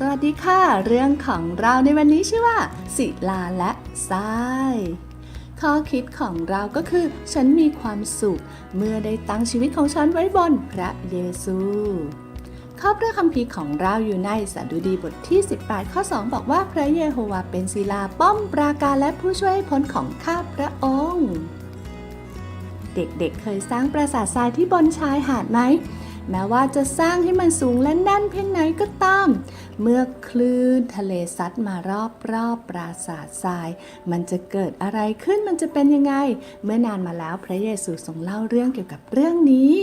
สวัสดีค่ะ เรื่องของเราในวันนี้ชื่อว่า ศิลาและทราย ข้อคิดของเราก็คือ ฉันมีความสุข เมื่อได้ตั้งชีวิตของฉันไว้บนพระเยซูข้อพระคัมภีร์ของเราอยู่ในสดุดีบทที่ 18 ข้อ 2 บอกว่าพระเยโฮวาเป็นศิลาป้อมปราการและผู้ช่วยพ้นของข้าพระองค์ เด็กๆเเคยสร้างปราสาททรายที่บนชายหาดไหม แม้ว่าจะสร้างให้มันสูงและแน่นเพียงไหนก็ตาม เมื่อคลื่นทะเลซัดมารอบรอบปราสาททราย มันจะเกิดอะไรขึ้นมันจะเป็นยังไง เมื่อนานมาแล้วพระเยซูทรงเล่าเรื่องเกี่ยวกับเรื่องนี้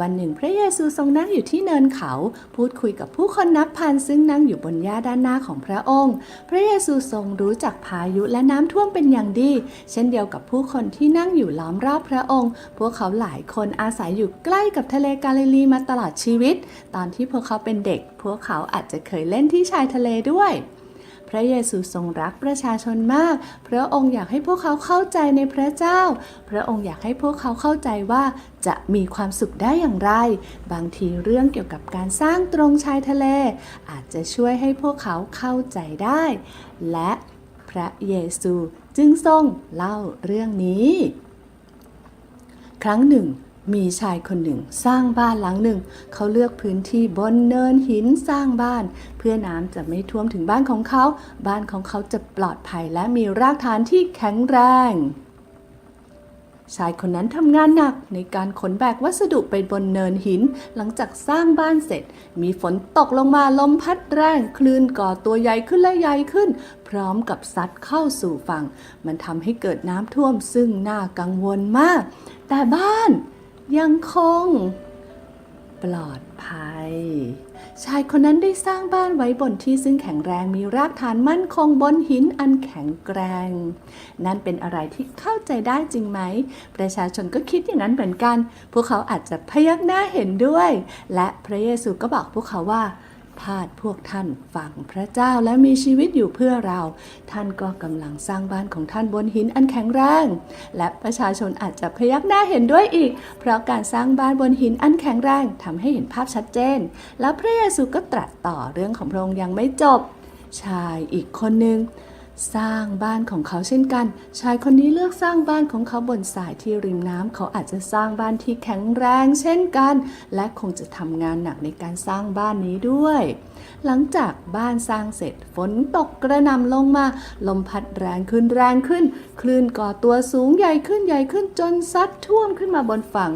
วันหนึ่งพระเยซูทรงนั่งอยู่ที่เนินเขา พูดคุยกับผู้คนนับพันซึ่งนั่งอยู่บนหญ้าด้านหน้าของพระองค์ พระเยซูทรงรู้จักพายุและน้ำท่วมเป็นอย่างดี เช่นเดียวกับผู้คนที่นั่งอยู่ล้อมรอบพระองค์ พวกเขาหลายคนอาศัยอยู่ใกล้กับทะเลกาลิลีมาตลอดชีวิต ตอนที่พวกเขาเป็นเด็ก พวกเขาอาจจะเคยเล่นที่ชายทะเลด้วย ระเยซูทรงรักประชาชนมาก พระองค์อยากให้พวกเขาเข้าใจในพระเจ้า พระองค์อยากให้พวกเขาเข้าใจว่าจะมีความสุขได้อย่างไร บางทีเรื่องเกี่ยวกับการสร้างตรงชายทะเล อาจจะช่วยให้พวกเขาเข้าใจได้ และพระเยซูจึงทรงเล่าเรื่องนี้ ครั้งหนึ่ง มีชายคนหนึ่ง สร้างบ้านหลังหนึ่ง เขาเลือกพื้นที่บนเนินหินสร้างบ้าน เพื่อน้ำจะไม่ท่วมถึงบ้านของเขา บ้านของเขาจะปลอดภัยและมีรากฐานที่แข็งแรง ชายคนนั้นทำงานหนักในการขนแบกวัสดุไปบนเนินหิน หลังจากสร้างบ้านเสร็จ มีฝนตกลงมาลมพัดแรงคลื่นก่อตัวใหญ่ขึ้นและใหญ่ขึ้น พร้อมกับซัดเข้าสู่ฝั่ง มันทำให้เกิดน้ำท่วมซึ่งน่ากังวลมาก แต่บ้าน ยังคง ปลอดภัย ชายคนนั้นได้สร้างบ้านไว้บนที่ซึ่งแข็งแรงมีรากฐานมั่นคงบนหินอันแข็งแกร่งนั่นเป็นอะไรที่เข้าใจได้จริงไหม ประชาชนก็คิดอย่างนั้นเหมือนกัน พวกเขาอาจจะพยักหน้าเห็นด้วย และพระเยซูก็บอกพวกเขาว่า พาดพวกท่านฟังพระเจ้าและมีชีวิตอยู่เพื่อเรา ท่านก็กำลังสร้างบ้านของท่านบนหินอันแข็งแรง และประชาชนอาจจะพยักหน้าเห็นด้วยอีก เพราะการสร้างบ้านบนหินอันแข็งแรงทำให้เห็นภาพชัดเจน แล้วพระเยซูก็ตรัสต่อเรื่องของพระองค์ยังไม่จบ ชายอีกคนหนึ่ง สร้างบ้านของเขาเช่นกัน ชายคนนี้เลือกสร้างบ้านของเขาบนสายที่ริมน้ำเขาอาจจะสร้างบ้านที่แข็งแรงเช่นกัน และคงจะทำงานหนักในการสร้างบ้านนี้ด้วย หลังจากบ้านสร้างเสร็จฝนตกกระหน่ำลงมา ลมพัดแรงขึ้นแรงขึ้น คลื่นก่อตัวสูงใหญ่ขึ้นใหญ่ขึ้นจนซัดท่วมขึ้นมาบนฝั่ง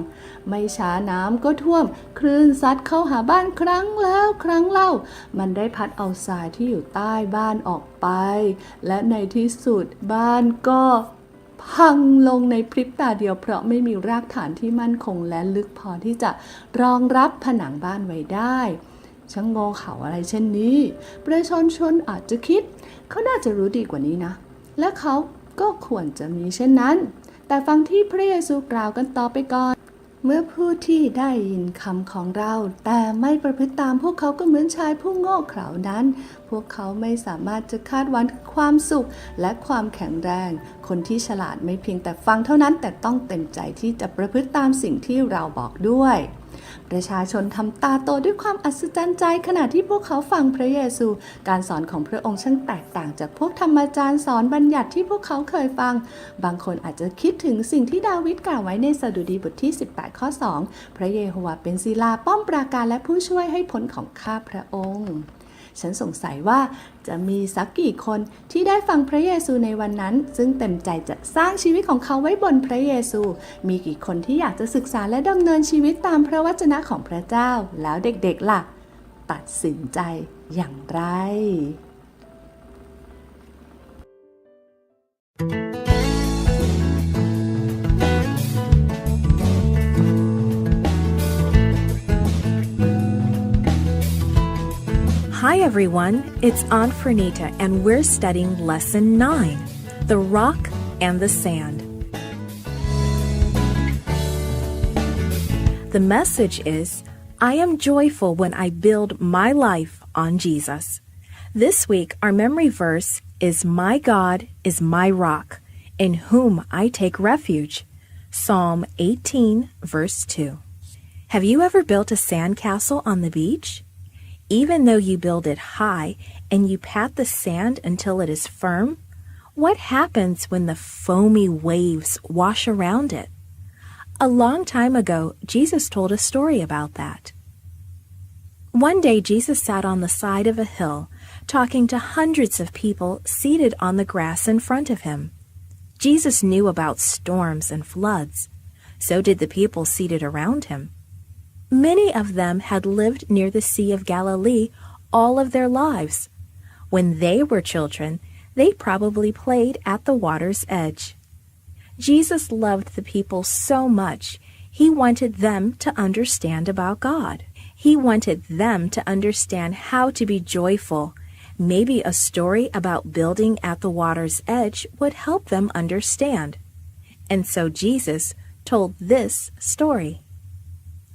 ไม่ช้าน้ำก็ท่วม คลื่นซัดเข้าหาบ้านครั้งแล้วครั้งเล่า มันได้พัดเอาทรายที่อยู่ใต้บ้านออกไป และในที่สุดบ้านก็พังลงในพริบตาเดียวเพราะไม่มีรากฐานที่มั่นคงและลึกพอที่จะรองรับผนังบ้านไว้ได้ช่างงงเขาอะไรเช่นนี้ ประชาชนอาจจะคิด เขาน่าจะรู้ดีกว่านี้นะ และเขาก็ควรจะมีเช่นนั้น แต่ฟังที่พระเยซูกล่าวกันต่อไปก่อน เมื่อผู้ที่ได้ยินคำของเรา แต่ไม่ประพฤติตามพวกเขาก็เหมือนชายผู้โง่เขลานั้น พวกเขาไม่สามารถจะคาดหวังความสุขและความแข็งแรง คนที่ฉลาดไม่เพียงแต่ฟังเท่านั้นแต่ต้องเต็มใจที่จะประพฤติตามสิ่งที่เราบอกด้วย ประชาชนทำตาโตด้วยความอัศจรรย์ใจขณะที่พวกเขาฟังพระเยซู การสอนของพระองค์ช่างแตกต่างจากพวกธรรมจารย์สอนบัญญัติที่พวกเขาเคยฟัง บางคนอาจจะคิดถึงสิ่งที่ดาวิดกล่าวไว้ในสดุดีบทที่ 18 ข้อ 2 พระเยโฮวาเป็นศิลาป้อมปราการและผู้ช่วยให้พ้นของข้าพระองค์ ฉันสงสัยว่าจะมีสักกี่คนที่ได้ฟังพระเยซูในวันนั้น ซึ่งเต็มใจจะสร้างชีวิตของเขาไว้บนพระเยซู มีกี่คนที่อยากจะศึกษาและดำเนินชีวิตตามพระวจนะของพระเจ้า แล้วเด็กๆล่ะ ตัดสินใจอย่างไร Everyone, it's Aunt Fernita and we're studying Lesson 9 The Rock and the Sand. The message is I am joyful when I build my life on Jesus. This week, our memory verse is My God is my rock, in whom I take refuge. Psalm 18, verse 2. Have you ever built a sandcastle on the beach? Even though you build it high and you pat the sand until it is firm, what happens when the foamy waves wash around it? A long time ago, Jesus told a story about that. One day, Jesus sat on the side of a hill, talking to hundreds of people seated on the grass in front of him. Jesus knew about storms and floods. So did the people seated around him. Many of them had lived near the Sea of Galilee all of their lives. When they were children, they probably played at the water's edge. Jesus loved the people so much, he wanted them to understand about God. He wanted them to understand how to be joyful. Maybe a story about building at the water's edge would help them understand. And so Jesus told this story.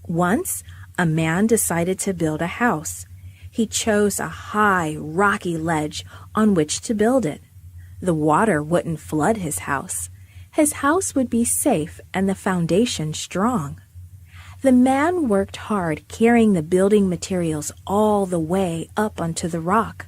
Once, a man decided to build a house. He chose a high, rocky ledge on which to build it. The water wouldn't flood his house. His house would be safe and the foundation strong. The man worked hard carrying the building materials all the way up onto the rock.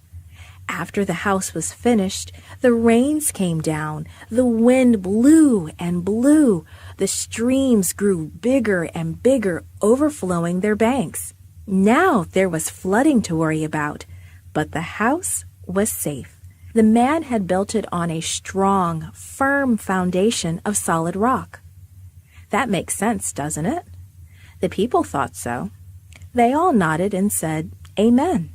After the house was finished, the rains came down, the wind blew and blew, the streams grew bigger and bigger, overflowing their banks. Now there was flooding to worry about, but the house was safe. The man had built it on a strong, firm foundation of solid rock. That makes sense, doesn't it? The people thought so. They all nodded and said, Amen.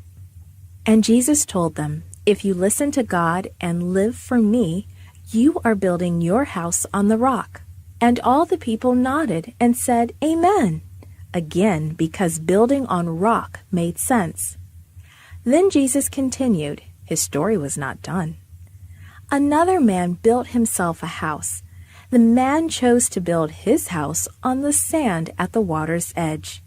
And Jesus told them, If you listen to God and live for me, you are building your house on the rock. And all the people nodded and said, Amen. Again, because building on rock made sense. Then Jesus continued. His story was not done. Another man built himself a house. The man chose to build his house on the sand at the water's edge.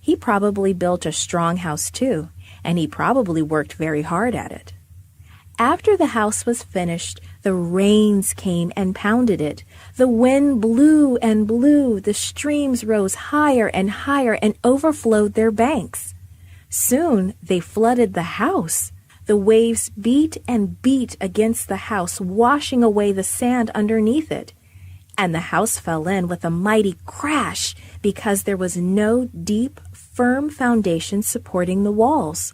He probably built a strong house too, and he probably worked very hard at it. After the house was finished, the rains came and pounded it. The wind blew and blew. The streams rose higher and higher and overflowed their banks. Soon they flooded the house. The waves beat and beat against the house, washing away the sand underneath it. And the house fell in with a mighty crash because there was no deep, firm foundation supporting the walls.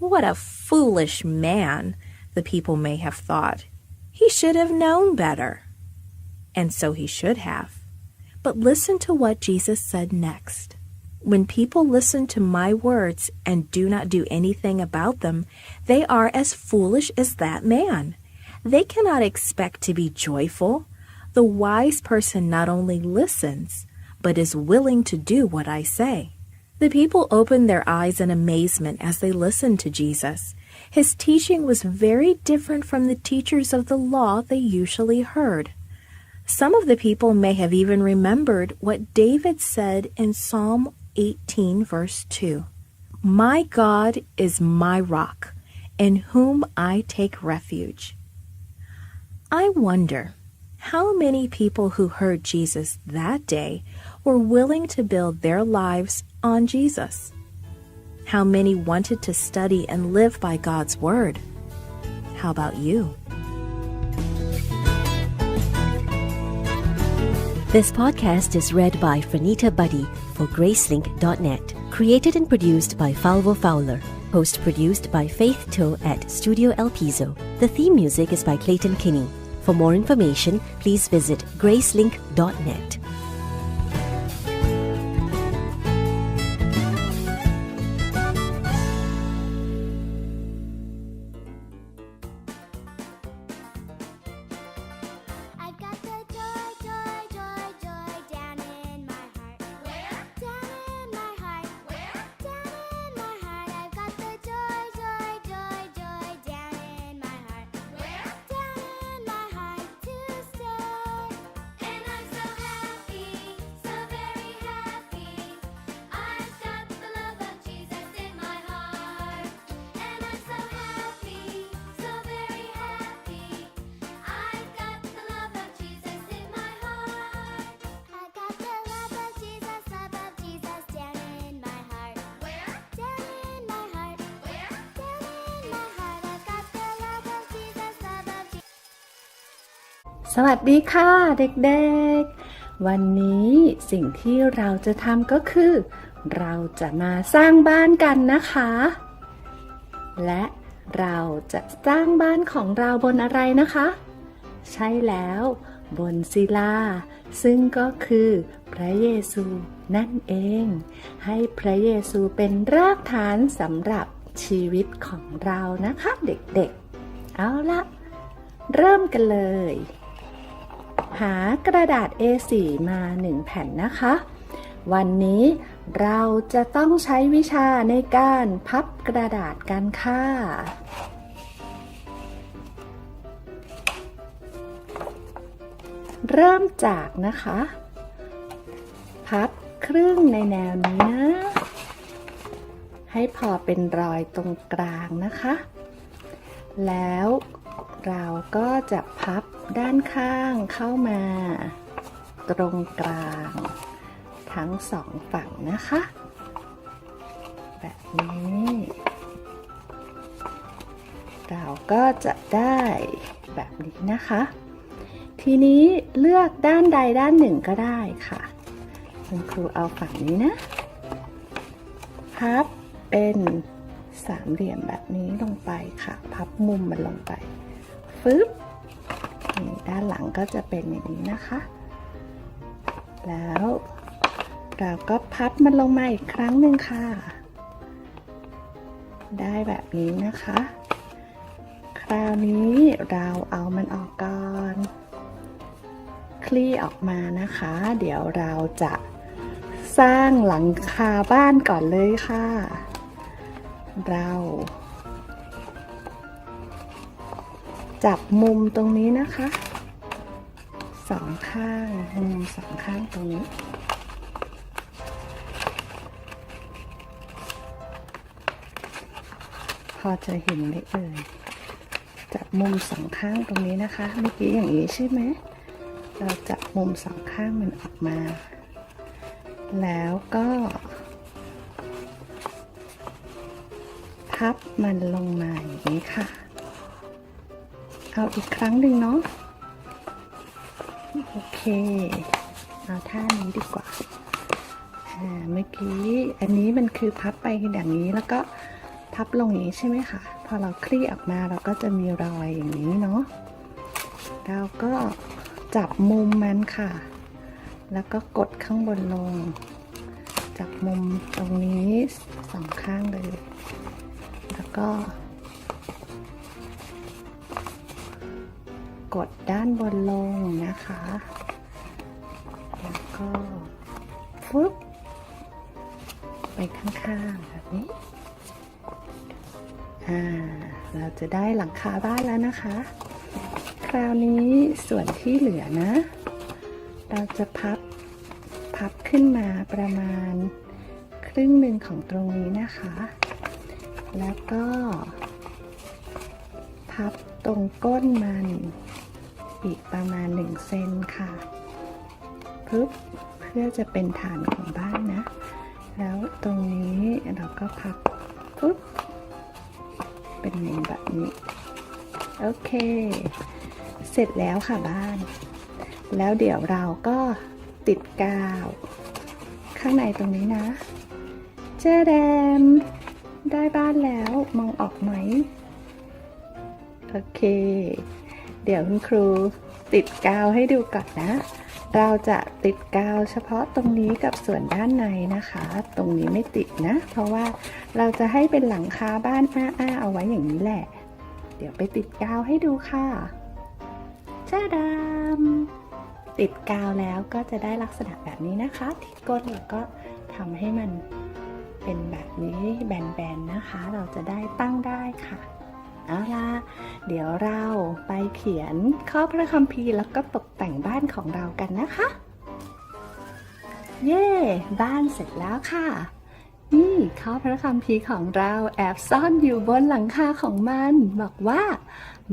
What a foolish man, the people may have thought. He should have known better. And so he should have. But listen to what Jesus said next. When people listen to my words and do not do anything about them, they are as foolish as that man. They cannot expect to be joyful. The wise person not only listens, but is willing to do what I say. The people opened their eyes in amazement as they listened to Jesus. His teaching was very different from the teachers of the law they usually heard. Some of the people may have even remembered what David said in Psalm 18, verse 2 My God is my rock, in whom I take refuge. I wonder how many people who heard Jesus that day were willing to build their lives on Jesus. How many wanted to study and live by God's Word? How about you? This podcast is read by Franita Buddy for Gracelink.net. Created and produced by Falvo Fowler. Post produced by Faith Toe at Studio El Piso. The theme music is by Clayton Kinney. For more information, please visit Gracelink.net. สวัสดีค่ะเด็กๆ วันนี้สิ่งที่เราจะทำก็คือ เราจะมาสร้างบ้านกันนะคะ และเราจะสร้างบ้านของเราบนอะไรนะคะ ใช่แล้ว บนศิลา ซึ่งก็คือพระเยซูนั่นเอง ให้พระเยซูเป็นรากฐานสำหรับชีวิตของเรานะคะ เด็กๆ เอาละเริ่มกันเลย หากระดาษ A4 มาหนึ่งแผ่นนะคะ วันนี้เราจะต้องใช้วิชาในการพับกระดาษกันค่ะ เริ่มจากนะคะ พับครึ่งในแนวนี้นะ ให้พอเป็นรอยตรงกลางนะคะ แล้ว เราก็จะพับด้านข้างเข้ามา ตรงกลาง ทั้งสองฝั่งนะคะ แบบนี้ เราก็จะได้แบบนี้นะคะ ทีนี้เลือกด้านใดด้านหนึ่งก็ได้ค่ะคุณครูเอาฝั่งนี้นะ พับเป็นสามเหลี่ยมแบบนี้ลงไปค่ะ พับมุมมันลงไป ฟึบนี่ด้านหลังก็จะเป็นอย่างนี้นะคะ แล้วเราก็พับมันลงมาอีกครั้งหนึ่งค่ะ ได้แบบนี้นะคะ คราวนี้เราเอามันออกก่อน คลี่ออกมานะคะ เดี๋ยวเราจะสร้างหลังคาบ้านก่อนเลยค่ะ เรา จับมุมตรงนี้นะคะสองข้างมุมสองข้างตรงนี้ พอจะเห็นไหมเอ่ยจับมุมสองข้างตรงนี้นะคะ เมื่อกี้อย่างนี้ใช่ไหมเราจับมุมสองข้างมันออกมา แล้วก็ พับมันลงมาอย่างนี้ค่ะ เอาอีกครั้งหนึ่งเนาะโอเค เอาท่านี้ดีกว่าเมื่อกี้อันนี้มันคือพับไปอย่างนี้แล้วก็พับลงอย่างนี้ใช่ไหมคะ พอเราคลี่ออกมาเราก็จะมีรอยอย่างนี้เนาะเราก็จับมุมมันค่ะ แล้วก็กดข้างบนลง จับมุมตรงนี้สองข้างเลย แล้วก็ กดด้านบนลงนะคะ แล้วก็ฟึบไปข้างๆแบบนี้ อ่า เราจะได้หลังคาบ้านแล้วนะคะ คราวนี้ส่วนที่เหลือนะ เราจะพับ พับขึ้นมาประมาณครึ่งหนึ่งของตรงนี้นะคะ แล้วก็ พับตรงก้นมัน อีกประมาณ 1 เซนค่ะปึ๊บเพื่อจะเป็นฐานของบ้านนะ แล้วตรงนี้เราก็พับปึ๊บเป็นแบบนี้ โอเค เสร็จแล้วค่ะบ้าน แล้วเดี๋ยวเราก็ติดกาว ข้างในตรงนี้นะ เจ๊แดม ได้บ้านแล้วมองออกไหม โอเค ดี๋ยวคุณครูติดกาวให้ดูก่อนนะ เราจะติดกาวเฉพาะตรงนี้กับส่วนด้านในนะคะ ตรงนี้ไม่ติดนะ เพราะว่าเราจะให้เป็นหลังคาบ้านอ้าๆเอาไว้อย่างนี้แหละ เดี๋ยวไปติดกาวให้ดูค่ะจ้าดำติดกาวแล้วก็จะได้ลักษณะแบบนี้นะคะ ที่ก้นแล้วก็ทำให้มันเป็นแบบนี้แบนๆนะคะ เราจะได้ตั้งได้ค่ะ เอาล่ะ เดี๋ยวเราไปเขียนข้อพระคัมภีร์แล้วก็ตกแต่งบ้านของเรากันนะคะ เย้บ้านเสร็จแล้วค่ะ นี่ข้อพระคัมภีร์ของเราแอบซ่อนอยู่บนหลังคาของมัน บอกว่า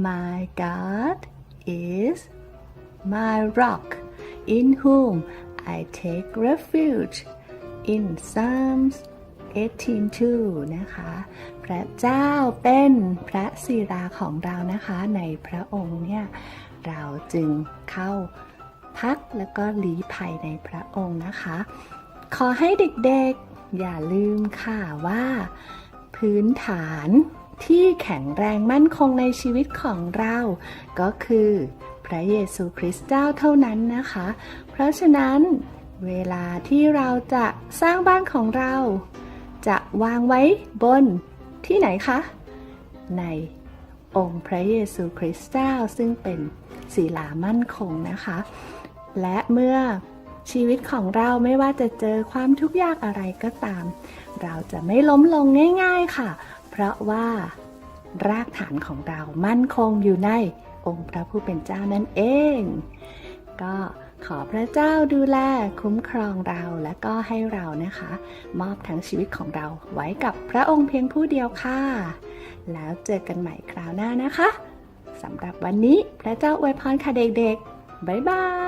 My God is my rock in whom I take refuge in Psalms 18:2 นะคะ พระเจ้าเป็นพระศิราของเรานะคะ ในพระองค์เนี่ย เราจึงเข้าพักแล้วก็หลีภัยในพระองค์นะคะ ขอให้เด็กๆ อย่าลืมค่ะว่า พื้นฐานที่แข็งแรงมั่นคงในชีวิตของเรา ก็คือพระเยซูคริสต์เจ้าเท่านั้นนะคะ เพราะฉะนั้นเวลาที่เราจะสร้างบ้านของเรา จะวางไว้บนที่ไหนคะ ในองค์พระเยซูคริสต์เจ้าซึ่งเป็นศิลามั่นคงนะคะ และเมื่อชีวิตของเราไม่ว่าจะเจอความทุกข์ยากอะไรก็ตาม เราจะไม่ล้มลงง่าย ๆค่ะ เพราะว่ารากฐานของเรามั่นคงอยู่ในองค์พระผู้เป็นเจ้านั่นเอง ก็ ขอพระเจ้าดูแลคุ้มครองเราและก็ให้เรานะคะ มอบทั้งชีวิตของเราไว้กับพระองค์เพียงผู้เดียวค่ะ แล้วเจอกันใหม่คราวหน้านะคะสำหรับวันนี้พระเจ้าอวยพรค่ะเด็กๆ บ๊ายบาย